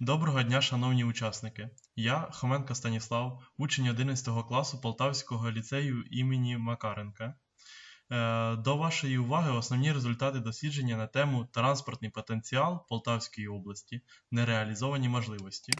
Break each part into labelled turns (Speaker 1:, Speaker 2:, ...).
Speaker 1: Доброго дня, шановні учасники! Я Хоменко Станіслав, учень 11 класу Полтавського ліцею імені Макаренка. Е, До вашої уваги основні результати дослідження на тему Транспортний потенціал Полтавської області. Нереалізовані можливості.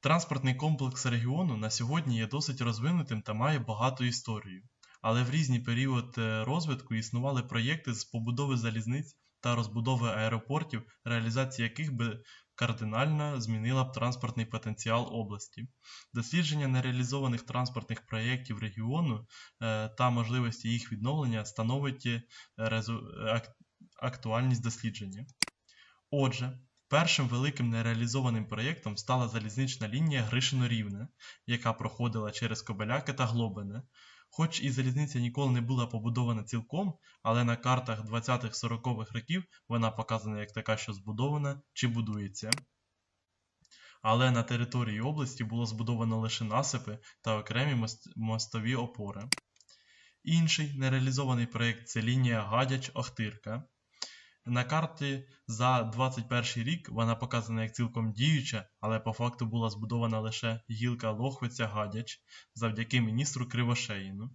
Speaker 1: Транспортний комплекс регіону на сьогодні є досить розвинутим та має багату історію. Але в різні періоди розвитку існували проєкти з побудови залізниць та розбудови аеропортів, реалізація яких би кардинально змінила б транспортний потенціал області. Дослідження нереалізованих транспортних проєктів регіону е, та можливості їх відновлення становить е, актуальність дослідження. Отже, першим великим нереалізованим проєктом стала залізнична лінія Гришино-Рівне, яка проходила через Кобеляки та Глобине. Хоч і залізниця ніколи не була побудована цілком, але на картах 20-40-х років вона показана як така, що збудована чи будується. Але на території області було збудовано лише насипи та окремі мост- мостові опори. Інший нереалізований проєкт це лінія Гадяч-Охтирка. На карті за 21 рік вона показана як цілком діюча, але по факту була збудована лише гілка Лохвиця-Гадяч завдяки міністру Кривошеїну.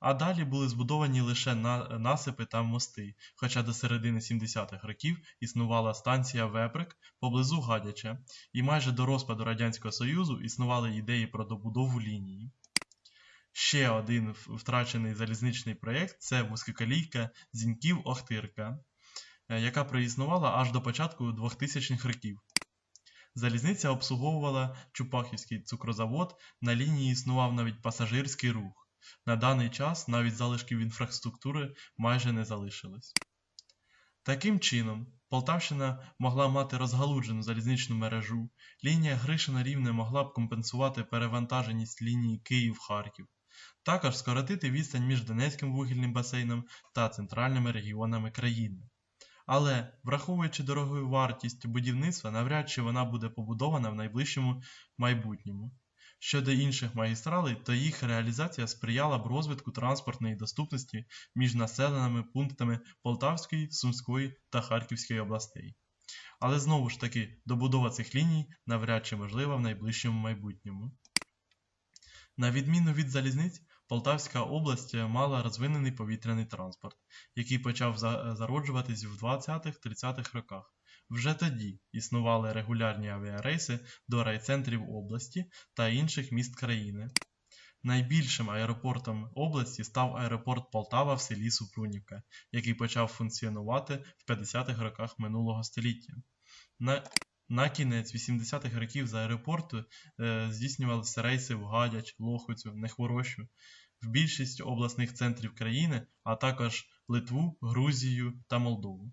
Speaker 1: А далі були збудовані лише насипи та мости, хоча до середини 70-х років існувала станція Веприк поблизу Гадяча, і майже до розпаду Радянського Союзу існували ідеї про добудову лінії. Ще один втрачений залізничний проєкт це вузькоколійка Зіньків-Охтирка, яка проіснувала аж до початку 2000-х років. Залізниця обслуговувала Чупахівський цукрозавод, на лінії існував навіть пасажирський рух. На даний час навіть залишків інфраструктури майже не залишилось. Таким чином, Полтавщина могла мати розгалуджену залізничну мережу, лінія Гришина Рівне могла б компенсувати перевантаженість лінії Київ-Харків, також скоротити відстань між Донецьким вугільним басейном та центральними регіонами країни. Але, враховуючи дорогу вартість будівництва, навряд чи вона буде побудована в найближчому майбутньому. Щодо інших магістралей, то їх реалізація сприяла б розвитку транспортної доступності між населеними пунктами Полтавської, Сумської та Харківської областей. Але знову ж таки, добудова цих ліній навряд чи можлива в найближчому майбутньому. На відміну від залізниць, Полтавська область мала розвинений повітряний транспорт, який почав зароджуватись в 20-30-х роках. Вже тоді існували регулярні авіарейси до райцентрів області та інших міст країни. Найбільшим аеропортом області став аеропорт Полтава в селі Супрунівка, який почав функціонувати в 50-х роках минулого століття. На, на кінець 80-х років з аеропорту е, здійснювалися рейси в Гадяч, Лохвицю, Нехворощу, в більшість обласних центрів країни, а також Литву, Грузію та Молдову.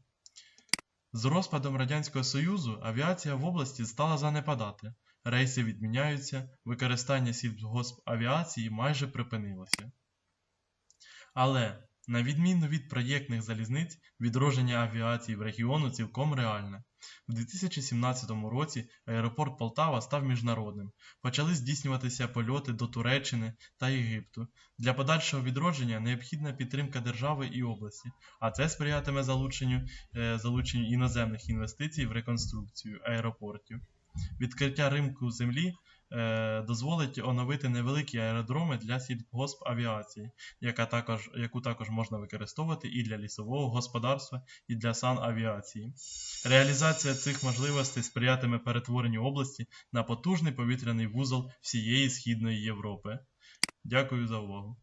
Speaker 1: З розпадом Радянського Союзу авіація в області стала занепадати, рейси відміняються, використання сільгоспавіації майже припинилося. Але, на відміну від проєктних залізниць, відродження авіації в регіону цілком реальне. В 2017 році аеропорт Полтава став міжнародним. Почали здійснюватися польоти до Туреччини та Єгипту. Для подальшого відродження необхідна підтримка держави і області, а це сприятиме залученню, е, залученню іноземних інвестицій в реконструкцію аеропортів. Відкриття ринку землі дозволить оновити невеликі аеродроми для сільгоспавіації, яка також, яку також можна використовувати і для лісового господарства, і для санавіації. Реалізація цих можливостей сприятиме перетворенню області на потужний повітряний вузол всієї Східної Європи. Дякую за увагу.